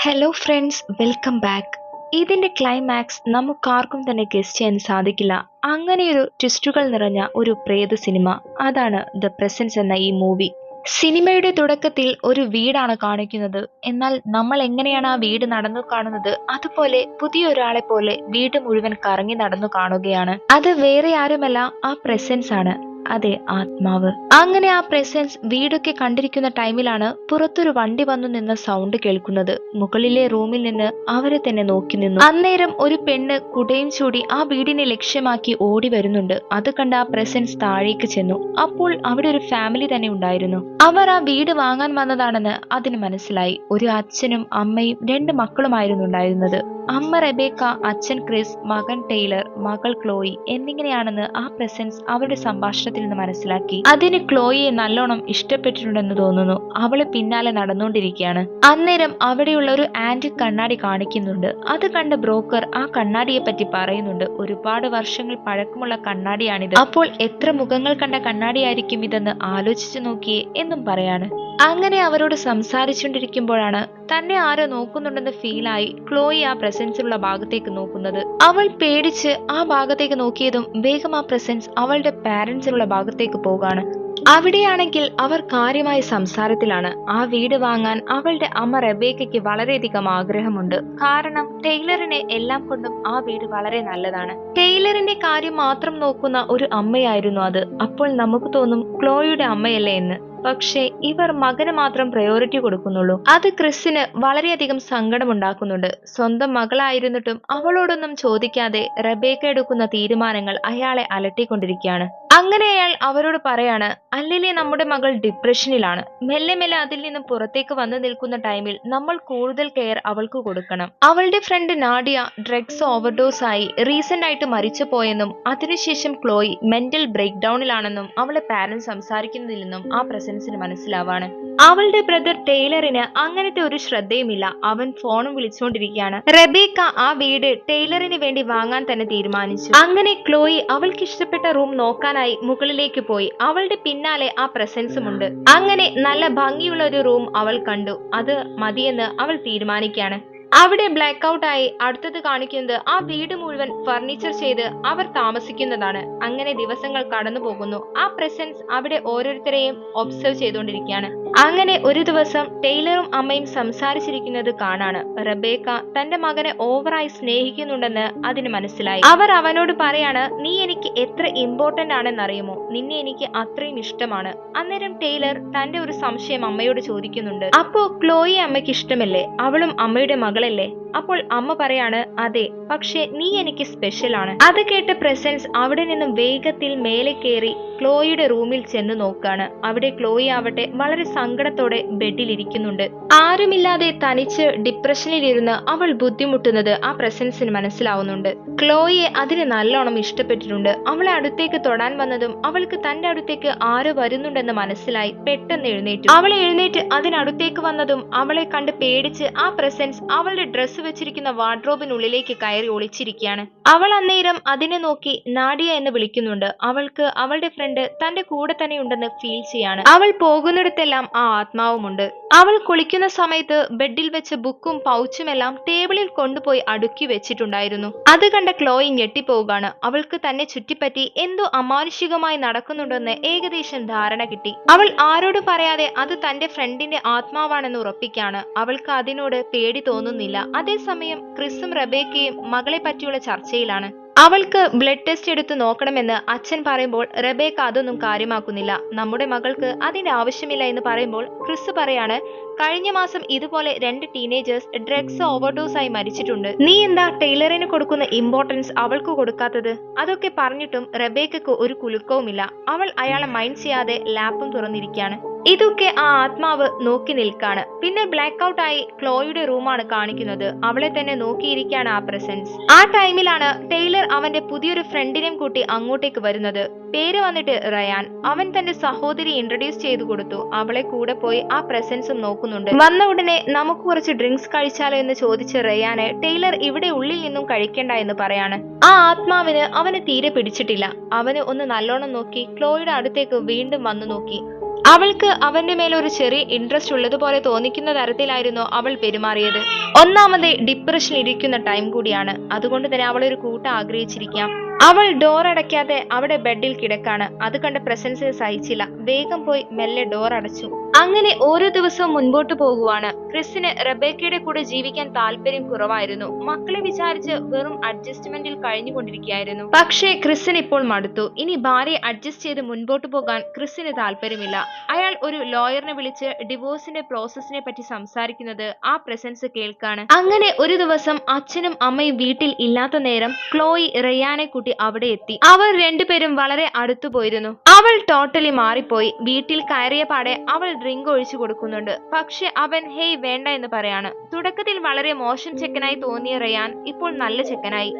Hello friends welcome back ഇതിന്റെ climax നമുക്കാർക്കും തന്നെ ഗസ് ചെയ്യാൻ സാധിക്കില്ല. അങ്ങനെയൊരു ട്വിസ്റ്റുകൾ നിറഞ്ഞ ഒരു പ്രേത സിനിമ അതാണ് ദ പ്രസൻസ് എന്ന ഈ മൂവി സിനിമയുടെ തുടക്കത്തിൽ ഒരു വീടാണ് കാണിക്കുന്നത്. എന്നാൽ നമ്മൾ എങ്ങനെയാണ് ആ വീട് നടന്നു കാണുന്നത്? അതുപോലെ പുതിയ ഒരാളെ പോലെ വീട് മുഴുവൻ കറങ്ങി നടന്നു കാണുകയാണ്. അത് വേറെ ആരുമല്ല ആ പ്രസൻസ് ആണ്. അതെ ആത്മാവ്. അങ്ങനെ ആ പ്രസൻസ് വീടൊക്കെ കണ്ടിരിക്കുന്ന ടൈമിലാണ് പുറത്തൊരു വണ്ടി വന്നു നിന്ന സൗണ്ട് കേൾക്കുന്നത്. മുകളിലെ റൂമിൽ നിന്ന് അവരെ തന്നെ നോക്കി നിന്നു. അന്നേരം ഒരു പെണ്ണ് കുടയും ചൂടി ആ വീടിനെ ലക്ഷ്യമാക്കി ഓടി വരുന്നുണ്ട്. അത് കണ്ട ആ പ്രസൻസ് താഴേക്ക് ചെന്നു. അപ്പോൾ അവിടെ ഒരു ഫാമിലി തന്നെ ഉണ്ടായിരുന്നു. അവർ ആ വീട് വാങ്ങാൻ വന്നതാണെന്ന് അതിന് മനസ്സിലായി. ഒരു അച്ഛനും അമ്മയും രണ്ട് മക്കളുമായിരുന്നു ഉണ്ടായിരുന്നത്. അമ്മ റെബേക്ക അച്ഛൻ ക്രിസ് മകൻ ടൈലർ മകൾ ക്ലോയി എന്നിങ്ങനെയാണെന്ന് ആ പ്രസൻസ് അവരുടെ സംഭാഷണത്തിൽ നിന്ന് മനസ്സിലാക്കി. അതിന് ക്ലോയിയെ നല്ലോണം ഇഷ്ടപ്പെട്ടിട്ടുണ്ടെന്ന് തോന്നുന്നു. അവൾ പിന്നാലെ നടന്നുകൊണ്ടിരിക്കുകയാണ്. അന്നേരം അവിടെയുള്ള ഒരു ആന്റി കണ്ണാടി കാണിക്കുന്നുണ്ട്. അത് കണ്ട ബ്രോക്കർ ആ കണ്ണാടിയെ പറ്റി പറയുന്നുണ്ട്. ഒരുപാട് വർഷങ്ങൾ പഴക്കമുള്ള കണ്ണാടിയാണിത്. അപ്പോൾ എത്ര മുഖങ്ങൾ കണ്ട കണ്ണാടിയായിരിക്കും ഇതെന്ന് ആലോചിച്ചു നോക്കിയേ എന്നും പറയാണ്. അങ്ങനെ അവരോട് സംസാരിച്ചുകൊണ്ടിരിക്കുമ്പോഴാണ് തന്നെ ആരോ നോക്കുന്നുണ്ടെന്ന് ഫീലായി ക്ലോയി ആ പ്രസൻസിലുള്ള ഭാഗത്തേക്ക് നോക്കുന്നത്. അവൾ പേടിച്ച് ആ ഭാഗത്തേക്ക് നോക്കിയതും വേഗം ആ പ്രസൻസ് അവളുടെ പാരന്റ്സിലുള്ള ഭാഗത്തേക്ക് പോകാണ്. അവിടെയാണെങ്കിൽ അവർ കാര്യമായ സംസാരത്തിലാണ്. ആ വീട് വാങ്ങാൻ അവളുടെ അമ്മ റബേക്കയ്ക്ക് വളരെയധികം ആഗ്രഹമുണ്ട്. കാരണം ടൈലറിന് എല്ലാം കൊണ്ടും ആ വീട് വളരെ നല്ലതാണ്. ടൈലറിന്റെ കാര്യം മാത്രം നോക്കുന്ന ഒരു അമ്മയായിരുന്നു അത്. അപ്പോൾ നമുക്ക് തോന്നും ക്ലോയുടെ അമ്മയല്ലേ എന്ന്. പക്ഷേ ഇവർ മകന് മാത്രം പ്രയോറിറ്റി കൊടുക്കുന്നുള്ളൂ. അത് ക്രിസിന് വളരെയധികം സങ്കടമുണ്ടാക്കുന്നുണ്ട്. സ്വന്തം മകളായിരുന്നിട്ടും അവളോടൊന്നും ചോദിക്കാതെ റബേക്ക എടുക്കുന്ന തീരുമാനങ്ങൾ അയാളെ അലട്ടിക്കൊണ്ടിരിക്കുകയാണ്. അങ്ങനെ അയാൾ അവരോട് പറയാണ് അല്ലെ നമ്മുടെ മകൾ ഡിപ്രഷനിലാണ് മെല്ലെ മെല്ലെ അതിൽ നിന്നും പുറത്തേക്ക് വന്നു നിൽക്കുന്ന ടൈമിൽ നമ്മൾ കൂടുതൽ കെയർ അവൾക്ക് കൊടുക്കണം. അവളുടെ ഫ്രണ്ട് നാഡിയ ഡ്രഗ്സ് ഓവർഡോസ് ആയി റീസെന്റ് ആയിട്ട് മരിച്ചു പോയെന്നും അതിനുശേഷം ക്ലോയി മെന്റൽ ബ്രേക്ക് ഡൗണിലാണെന്നും അവളെ പാരന്റ് സംസാരിക്കുന്നതിൽ നിന്നും ആ പ്രസൻസിന് മനസ്സിലാവാണ്. അവളുടെ ബ്രദർ ടൈലറിന് അങ്ങനത്തെ ഒരു ശ്രദ്ധയുമില്ല. അവൻ ഫോണും വിളിച്ചുകൊണ്ടിരിക്കുകയാണ് റബേക്ക ആ വീട് ടൈലറിന് വേണ്ടി വാങ്ങാൻ തന്നെ തീരുമാനിച്ചു. അങ്ങനെ ക്ലോയി അവൾക്ക് ഇഷ്ടപ്പെട്ട റൂം നോക്കാനായി മുകളിലേക്ക് പോയി. അവളുടെ പിന്നാലെ ആ പ്രസൻസും ഉണ്ട്. അങ്ങനെ നല്ല ഭംഗിയുള്ള ഒരു റൂം അവൾ കണ്ടു. അത് മതിയെന്ന് അവൾ തീരുമാനിക്കുകയാണ്. അവിടെ ബ്ലാക്ക് ഔട്ട് ആയി അടുത്തത് കാണിക്കുന്നത് ആ വീട് മുഴുവൻ ഫർണിച്ചർ ചെയ്ത് അവർ താമസിക്കുന്നതാണ്. അങ്ങനെ ദിവസങ്ങൾ കടന്നു പോകുന്നു ആ പ്രസൻസ് അവിടെ ഓരോരുത്തരെയും ഒബ്സർവ് ചെയ്തുകൊണ്ടിരിക്കുകയാണ്. അങ്ങനെ ഒരു ദിവസം ടെയ്ലറും അമ്മയും സംസാരിച്ചിരിക്കുന്നത് കാണാണ്. റബേക്ക തന്റെ മകനെ ഓവറായി സ്നേഹിക്കുന്നുണ്ടെന്ന് അതിന് മനസ്സിലായി. അവർ അവനോട് പറയാണ് നീ എനിക്ക് എത്ര ഇമ്പോർട്ടന്റ് ആണെന്ന് അറിയുമോ നിന്നെ എനിക്ക് അത്രയും ഇഷ്ടമാണ്. അന്നേരം ടെയ്ലർ തന്റെ ഒരു സംശയം അമ്മയോട് ചോദിക്കുന്നുണ്ട്. അപ്പോ ക്ലോയി അമ്മയ്ക്ക് ഇഷ്ടമല്ലേ? അവളും അമ്മയുടെ മകളല്ലേ? അപ്പോൾ അമ്മ പറയാണ് അതെ പക്ഷെ നീ എനിക്ക് സ്പെഷ്യൽ ആണ്. അത് കേട്ട് പ്രസൻസ് അവിടെ നിന്നും വേഗത്തിൽ മേലെ കയറി ക്ലോയിയുടെ റൂമിൽ ചെന്ന് നോക്കാണ്. അവിടെ ക്ലോയി ആവട്ടെ വളരെ സങ്കടത്തോടെ ബെഡിൽ ഇരിക്കുന്നുണ്ട്. ആരുമില്ലാതെ തനിച്ച് ഡിപ്രഷനിലിരുന്ന് അവൾ ബുദ്ധിമുട്ടുന്നത് ആ പ്രസൻസിന് മനസ്സിലാവുന്നുണ്ട്. ക്ലോയിയെ അതിന് നല്ലോണം ഇഷ്ടപ്പെട്ടിട്ടുണ്ട്. അവളെ അടുത്തേക്ക് തൊടാൻ വന്നതും അവൾക്ക് തന്റെ അടുത്തേക്ക് ആരോ വരുന്നുണ്ടെന്ന് മനസ്സിലായി പെട്ടെന്ന് എഴുന്നേറ്റു. അവളെ എഴുന്നേറ്റ് അതിനടുത്തേക്ക് വന്നതും അവളെ കണ്ട് പേടിച്ച് ആ പ്രസൻസ് അവളുടെ ഡ്രസ്സ് വെച്ചിരിക്കുന്ന വാർഡ്രോബിനുള്ളിലേക്ക് കയറി ഒളിച്ചിരിക്കുകയാണ്. അവൾ അന്നേരം അതിനെ നോക്കി നാഡിയ എന്ന് വിളിക്കുന്നുണ്ട്. അവൾക്ക് അവളുടെ ഫ്രണ്ട് തന്റെ കൂടെ തന്നെ ഉണ്ടെന്ന് ഫീൽ ചെയ്യാണ്. അവൾ പോകുന്നിടത്തെല്ലാം ആ ആത്മാവുമുണ്ട്. അവൾ കുളിക്കുന്ന സമയത്ത് ബെഡിൽ വെച്ച ബുക്കും പൗച്ചും എല്ലാം ടേബിളിൽ കൊണ്ടുപോയി അടുക്കി വെച്ചിട്ടുണ്ടായിരുന്നു. അത് കണ്ട ക്ലോയി ഞെട്ടിപ്പോവുകയാണ്. അവൾക്ക് തന്നെ ചുറ്റിപ്പറ്റി എന്തോ അമാനുഷികമായി നടക്കുന്നുണ്ടെന്ന് ഏകദേശം ധാരണ കിട്ടി. അവൾ ആരോട് പറയാതെ അത് തന്റെ ഫ്രണ്ടിന്റെ ആത്മാവാണെന്ന് ഉറപ്പിക്കാണ് അവൾക്ക് അതിനോട് പേടി തോന്നുന്നില്ല. അതേസമയം ക്രിസും റബേക്കയും മകളെ പറ്റിയുള്ള ചർച്ചയിലാണ്. അവൾക്ക് ബ്ലഡ് ടെസ്റ്റ് എടുത്ത് നോക്കണമെന്ന് അച്ഛൻ പറയുമ്പോൾ റബേക്ക അതൊന്നും കാര്യമാക്കുന്നില്ല. നമ്മുടെ മകൾക്ക് അതിന്റെ ആവശ്യമില്ല എന്ന് പറയുമ്പോൾ ക്രിസ് പറയാണ് കഴിഞ്ഞ മാസം ഇതുപോലെ രണ്ട് ടീനേജേഴ്സ് ഡ്രഗ്സ് ഓവർഡോസ് ആയി മരിച്ചിട്ടുണ്ട്. നീ എന്താ ടൈലറിന് കൊടുക്കുന്ന ഇമ്പോർട്ടൻസ് അവൾക്ക് കൊടുക്കാത്തത്? അതൊക്കെ പറഞ്ഞിട്ടും റബേക്കു ഒരു കുലുക്കവുമില്ല. അവൾ അയാളെ മൈൻഡ് ചെയ്യാതെ ലാപ്പും തുറന്നിരിക്കുകയാണ്. ഇതൊക്കെ ആ ആത്മാവ് നോക്കി നിൽക്കാണ്. പിന്നെ ബ്ലാക്ക് ഔട്ട് ആയി ക്ലോയുടെ റൂമാണ് കാണിക്കുന്നത്. അവളെ തന്നെ നോക്കിയിരിക്കാണ് ആ പ്രസൻസ് ആ ടൈമിലാണ് ടൈലർ അവന്റെ പുതിയൊരു ഫ്രണ്ടിനെയും കൂട്ടി അങ്ങോട്ടേക്ക് വരുന്നത്. പേര് വന്നിട്ട് റയാൻ. അവൻ തന്റെ സഹോദരി ഇൻട്രൊഡ്യൂസ് ചെയ്തു കൊടുത്തു. അവളെ കൂടെ പോയി ആ പ്രസൻസും നോക്കുന്നുണ്ട്. വന്ന ഉടനെ നമുക്ക് കുറച്ച് ഡ്രിങ്ക്സ് കഴിച്ചാലോ എന്ന് ചോദിച്ച റയാനെ ടൈലർ ഇവിടെ ഉള്ളിൽ നിന്നും കഴിക്കണ്ട എന്ന് പറയാണ്. ആ ആത്മാവിന് അവന് തീരെ പിടിച്ചിട്ടില്ല. അവന് ഒന്ന് നല്ലോണം നോക്കി ക്ലോയുടെ അടുത്തേക്ക് വീണ്ടും വന്നു നോക്കി. അവൾക്ക് അവന്റെ മേൽ ഒരു ചെറിയ ഇൻട്രസ്റ്റ് ഉള്ളതുപോലെ തോന്നിക്കുന്ന തരത്തിലായിരുന്നു അവൾ പെരുമാറിയത്. ഒന്നാമത് ഡിപ്രഷൻ ഇരിക്കുന്ന ടൈം കൂടിയാണ്. അതുകൊണ്ട് തന്നെ അവൾ ഒരു കൂട്ടം ആഗ്രഹിച്ചിരിക്കാം. അവൾ ഡോർ അടയ്ക്കാതെ അവിടെ ബെഡിൽ കിടക്കാണ്. അത് കണ്ട പ്രസൻസ് സഹിച്ചില്ല. വേഗം പോയി മെല്ലെ ഡോർ അടച്ചു. അങ്ങനെ ഓരോ ദിവസവും മുൻപോട്ട് പോകുവാണ്. ക്രിസിന് റബേക്കയുടെ കൂടെ ജീവിക്കാൻ താല്പര്യം കുറവായിരുന്നു. മക്കളെ വിചാരിച്ച് വെറും അഡ്ജസ്റ്റ്മെന്റിൽ കഴിഞ്ഞുകൊണ്ടിരിക്കുകയായിരുന്നു. പക്ഷേ ക്രിസിന് ഇപ്പോൾ മടുത്തു. ഇനി ഭാര്യയെ അഡ്ജസ്റ്റ് ചെയ്ത് മുൻപോട്ട് പോകാൻ ക്രിസിന് താല്പര്യമില്ല. അയാൾ ഒരു ലോയറിനെ വിളിച്ച് ഡിവോഴ്സിന്റെ പ്രോസസ്സിനെ പറ്റി സംസാരിക്കുന്നത് ആ പ്രസൻസ് കേൾക്കാണ്. അങ്ങനെ ഒരു ദിവസം അച്ഛനും അമ്മയും വീട്ടിൽ ഇല്ലാത്ത നേരം ക്ലോയി റയാനെ കൂട്ടി അവിടെ എത്തി. അവർ രണ്ടുപേരും വളരെ അടുത്തു പോയിരുന്നു അവൾ ടോട്ടലി മാറിപ്പോയി. വീട്ടിൽ കയറിയ പാടെ അവൾ ഡ്രിങ്ക് ഒഴിച്ചു കൊടുക്കുന്നുണ്ട്. പക്ഷെ അവൻ ഹേയ് വേണ്ട എന്ന് പറയാണ്. തുടക്കത്തിൽ വളരെ മോശം ചെക്കനായി തോന്നിയ റയാൻ ഇപ്പോൾ നല്ല ചെക്കനായി.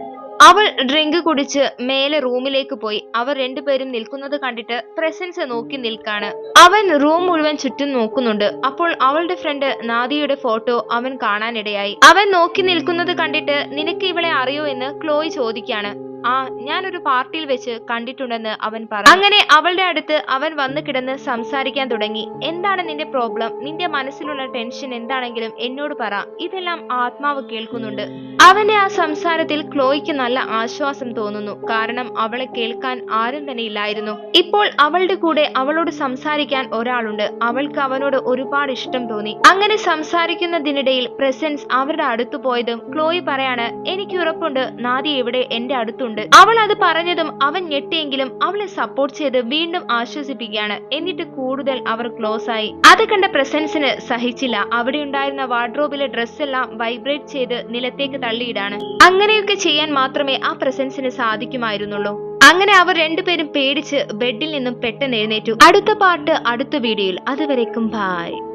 അവൾ ഡ്രിങ്ക് കുടിച്ച് മേലെ റൂമിലേക്ക് പോയി. അവർ രണ്ടുപേരും നിൽക്കുന്നത് കണ്ടിട്ട് പ്രസൻസ് നോക്കി നിൽക്കാണ്. അവൻ റൂം മുഴുവൻ ചുറ്റും നോക്കുന്നുണ്ട്. അപ്പോൾ അവളുടെ ഫ്രണ്ട് നാദിയുടെ ഫോട്ടോ അവൻ കാണാനിടയായി. അവൻ നോക്കി നിൽക്കുന്നത് കണ്ടിട്ട് നിനക്ക് ഇവളെ അറിയോ? എന്ന് ക്ലോയി ചോദിക്കാണ്. ആ ഞാനൊരു പാർട്ടിയിൽ വെച്ച് കണ്ടിട്ടുണ്ടെന്ന് അവൻ പറഞ്ഞു. അങ്ങനെ അവളുടെ അടുത്ത് അവൻ വന്ന് കിടന്ന് സംസാരിക്കാൻ തുടങ്ങി. എന്താണ് നിന്റെ പ്രോബ്ലം? നിന്റെ മനസ്സിലുള്ള ടെൻഷൻ എന്താണെങ്കിലും എന്നോട് പറ. ഇതെല്ലാം ആത്മാവ് കേൾക്കുന്നുണ്ട്. അവന്റെ ആ സംസാരത്തിൽ ക്ലോയ്ക്ക് നല്ല ആശ്വാസം തോന്നുന്നു. കാരണം അവളെ കേൾക്കാൻ ആരും തന്നെ ഇല്ലായിരുന്നു. ഇപ്പോൾ അവളുടെ കൂടെ അവളോട് സംസാരിക്കാൻ ഒരാളുണ്ട്. അവൾക്ക് അവനോട് ഒരുപാട് ഇഷ്ടം തോന്നി. അങ്ങനെ സംസാരിക്കുന്നതിനിടയിൽ പ്രസൻസ് അവരുടെ അടുത്തു പോയതും ക്ലോയി പറയാണ് എനിക്ക് ഉറപ്പുണ്ട്. നാദി ഇവിടെ എന്റെ അടുത്തുണ്ട്. അവൾ അത് പറഞ്ഞതും അവൻ ഞെട്ടിയെങ്കിലും അവളെ സപ്പോർട്ട് ചെയ്ത് വീണ്ടും ആശ്വസിപ്പിക്കുകയാണ്. എന്നിട്ട് കൂടുതൽ അവർ ക്ലോസ് ആയി. അത് കണ്ട പ്രസൻസിന് സഹിച്ചില്ല. അവിടെ ഉണ്ടായിരുന്ന വാർഡ്രോബിലെ ഡ്രസ് എല്ലാം വൈബ്രേറ്റ് ചെയ്ത് നിലത്തേക്ക് തള്ളിയിടാണ്. അങ്ങനെയൊക്കെ ചെയ്യാൻ മാത്രമേ ആ പ്രസൻസിന് സാധിക്കുമായിരുന്നുള്ളൂ. അങ്ങനെ അവർ രണ്ടുപേരും പേടിച്ച് ബെഡിൽ നിന്നും പെട്ടെന്ന് എഴുന്നേറ്റു. അടുത്ത പാട്ട് അടുത്ത വീഡിയോയിൽ. അതുവരേക്കും ബായ്